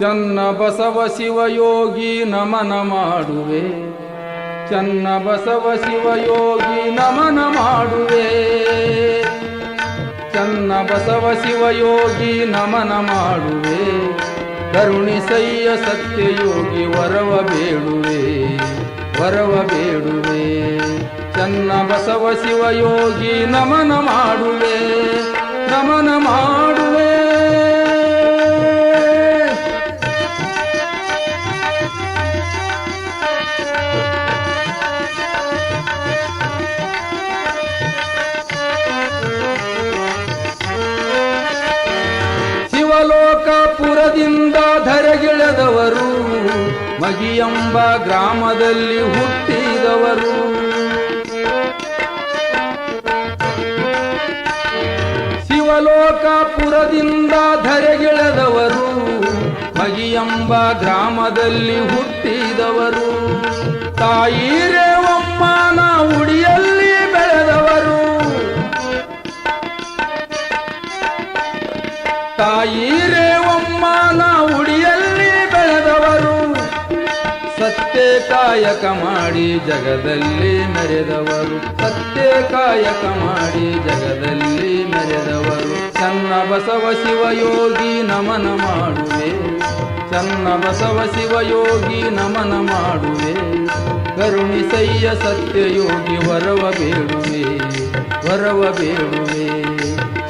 ಚನ್ನ ಬಸವ ಶಿವಯೋಗಿ ನಮನ ಮಾಡುವೆ. ಚನ್ನ ಬಸವ ಶಿವಯೋಗಿ ನಮನ ಮಾಡುವೆ. ಚನ್ನ ಬಸವ ಶಿವಯೋಗಿ ನಮನ ಮಾಡುವೆ. ಕರುಣಿಸಯ್ಯ ಸತ್ಯಯೋಗಿ ವರವ ಬೇಡುವೆ. ವರವ ಬೇಡುವೆ. ಚನ್ನ ಬಸವ ಶಿವಯೋಗಿ ನಮನ ಮಾಡುವೆ. ನಮನ ಮಾಡುವೆ ಶಿವಲೋಕಪುರದಿಂದ ಧರೆಗಿಳದವರು ಮಗಿಯಂಬ ಗ್ರಾಮದಲ್ಲಿ ಹುಟ್ಟಿದವರು. ಶಿವಲೋಕಪುರದಿಂದ ಧರೆಗಿಳದವರು ಮಗಿಯಂಬ ಗ್ರಾಮದಲ್ಲಿ ಹುಟ್ಟಿದವರು. ತಾಯಿ ರೇವಮ್ಮನ ತಾಯಿ ರೇವಮ್ಮನ ಉಡಿಯಲ್ಲಿ ಬೆಳೆದವರು. ಸತ್ಯ ಕಾಯಕ ಮಾಡಿ ಜಗದಲ್ಲಿ ಮೆರೆದವರು. ಸತ್ಯ ಕಾಯಕ ಮಾಡಿ ಜಗದಲ್ಲಿ ಮೆರೆದವರು. ಚನ್ನ ಬಸವ ಶಿವಯೋಗಿ ನಮನ ಮಾಡುವೆ. ಚನ್ನ ಬಸವ ಶಿವಯೋಗಿ ನಮನ ಮಾಡುವೆ. ಕರುಣಿಸಯ್ಯ ಸತ್ಯಯೋಗಿ ವರವ ಬೇಡುವೆ. ವರವ ಬೇಡುವೆ.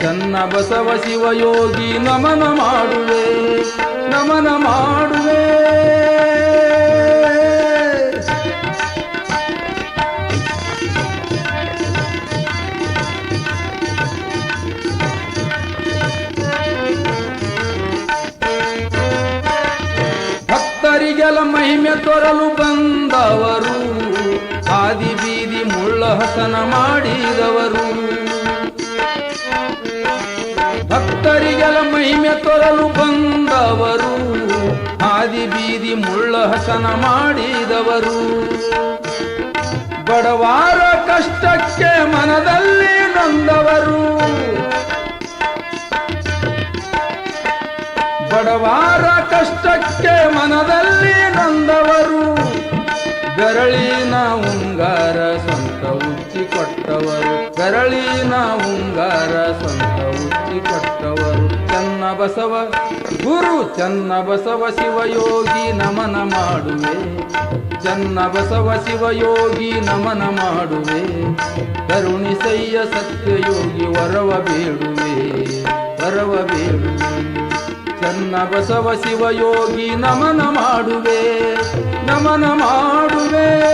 ಚನ್ನ ಬಸವ ಶಿವಯೋಗಿ ನಮನ ಮಾಡುವೆ ನಮನ ಮಾಡುವೆ. ಭಕ್ತರಿಗೆಲ್ಲ ಮಹಿಮೆ ತೊರಲು ಬಂದವರು ಆದಿ ಬೀದಿ ಮುಳ್ಳ ಹಸನ ಮಾಡಿದವರು. ಭಕ್ತರಿಗೆಲ್ಲ ಮಹಿಮೆ ತೊರಲು ಬಂದವರು. ಆದಿ ಬೀದಿ ಮುಳ್ಳ ಹಸನ ಮಾಡಿದವರು. ಬಡವಾರ ಕಷ್ಟಕ್ಕೆ ಮನದಲ್ಲಿ ನೊಂದವರು. ಬಡವಾರ ಕಷ್ಟಕ್ಕೆ ಮನದಲ್ಲಿ ನೊಂದವರು. ಬೆರಳಿನ ಉಂಗಾರ ಸಂತ ಉಚ್ಚಿ ಕೊಟ್ಟವರು. ಬೆರಳಿನ ಉಂಗಾರ ಚನ್ನ ಬಸವ, ಗುರು ಚನ್ನ ಬಸವ ಶಿವಯೋಗಿ ನಮನ ಮಾಡುವೆ. ಚನ್ನ ಬಸವ ಶಿವಯೋಗಿ ನಮನ ಮಾಡುವೆ. ಕರುಣಿಸಯ್ಯ ಸತ್ಯಯೋಗಿ ವರವ ಬೇಡುವೆ ವರವ ಬೇಡುವೆ. ಚನ್ನ ಬಸವ ಶಿವಯೋಗಿ ನಮನ ಮಾಡುವೆ ನಮನ ಮಾಡುವೆ.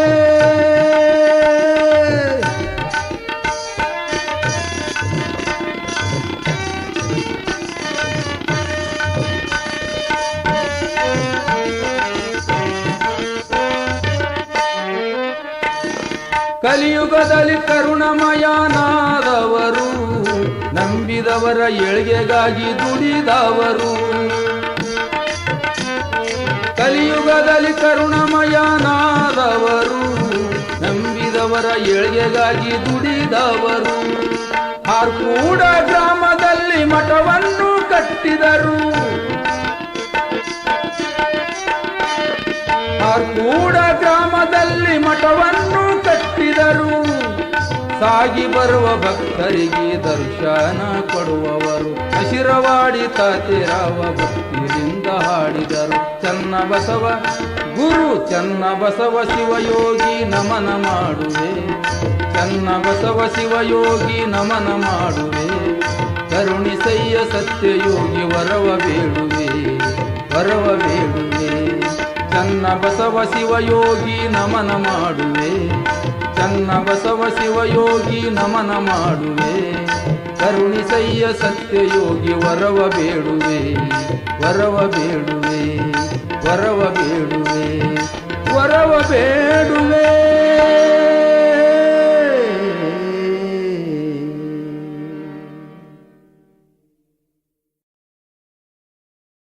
ಕಲಿಯುಗದಲ್ಲಿ ಕರುಣಮಯನಾದವರು ನಂಬಿದವರ ಏಳ್ಗೆಗಾಗಿ ದುಡಿದವರು. ಕಲಿಯುಗದಲ್ಲಿ ಕರುಣಮಯನಾದವರು ನಂಬಿದವರ ಏಳ್ಗೆಗಾಗಿ ದುಡಿದವರು. ಕೂಡ ಗ್ರಾಮದಲ್ಲಿ ಮಠವನ್ನು ಕಟ್ಟಿದರು. ಸಾಗಿ ಬರುವ ಭಕ್ತರಿಗೆ ದರ್ಶನ ಕೊಡುವವರು. ಹಸಿರವಾಡಿ ತಾತಿರಾವ ಭಕ್ತಿಯಿಂದ ಹಾಡಿದರು. ಚನ್ನ ಬಸವ ಗುರು ಚನ್ನ ಬಸವ ಶಿವಯೋಗಿ, ನಮನ ಮಾಡುವೆ. ಚನ್ನ ಬಸವ ಶಿವಯೋಗಿ, ನಮನ ಮಾಡುವೆ. ಕರುಣಿಸಯ್ಯ ಸತ್ಯಯೋಗಿ, ವರವ ಬೇಡುವೆ. ವರವ ಬೇಡುವೆ. ಚನ್ನ ಬಸವ ಶಿವಯೋಗಿ ನಮನ ಮಾಡುವೆ. ಚನ್ನ ಬಸವ ಶಿವಯೋಗಿ ನಮನ ಮಾಡುವೆ. ಕರುಣಿಸಯ್ಯ ಸತ್ಯಯೋಗಿ ವರವ ಬೇಡುವೆ. ವರವ ಬೇಡುವೆ ವರವ ಬೇಡುವೆ ವರವ ಬೇಡುವೆ.